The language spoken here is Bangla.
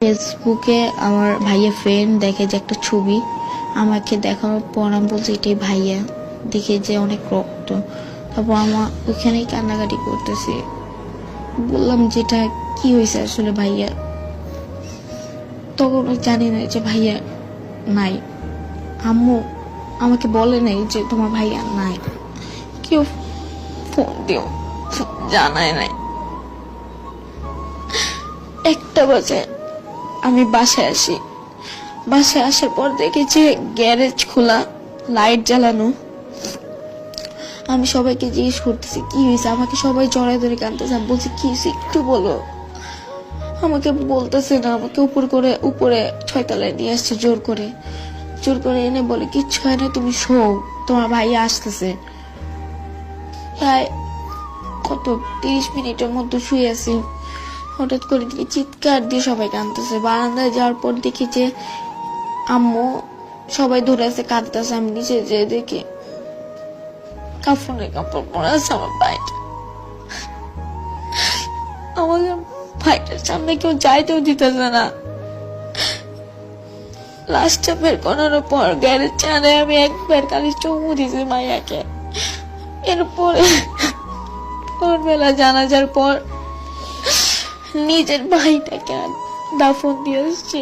ফেসবুকে আমার ভাইয়া ফ্রেন্ড দেখে যে একটা ছবি, আমাকে দেখানোর পর আমি বলছি, এটাই ভাইয়া। দেখে যে অনেক রক্ত। তারপর আমার ওখানেই কান্নাকাটি করতেছি। বললাম, যেটা, কি হয়েছে আসলে ভাইয়া? তখন জানি না যে ভাইয়া নাই। আম্মু আমাকে বলে নাই যে তোমার ভাইয়া নাই। কেউ ফোন দিও, জানায় নাই। একটা বাজে আমি বাসায় আসি। বাসায় আসার পর দেখি যে গ্যারেজ খোলা, লাইট জ্বালানো। আমি সবাইকে জিজ্ঞেস করতেছি, কি হয়েছে? আমাকে সবাই জড়ায় ধরে কানতেছে আমি বলছি, কি হয়েছে? একটু বলো। আমাকে বলতেছে না, আমাকে উপর করে, উপরে ছয়তলায় নিয়ে আসছে জোর করে। জোর করে এনে বলে, কিচ্ছু হয় না, তুমি শো। তোমার ভাই আসতেছে। প্রায় কত, তিরিশ মিনিটের মধ্যে শুয়ে আছি। হঠাৎ করে দেখি চিৎকার দিয়ে সবাই কাঁদতেছে। বারান্দায় যাওয়ার পর দেখি যে আম্মু সবাই ধরে আছে, কাঁদতেছে। আমি নিচে যেয়ে দেখি কাপড়ে কাপড় পরে আছে আমার ভাইটা। আমাদের ভাইটার সামনে কেউ যাইতেও দিতেছে না। লাস্টটা বের করার পর গ্যারেজ চানে আমি একবার খালি চুমু দিছি মাইয়াকে। এরপরে ভোরবেলা জানাজার পর নিজের ভাইটাকে দাফন দিয়ে এসছি।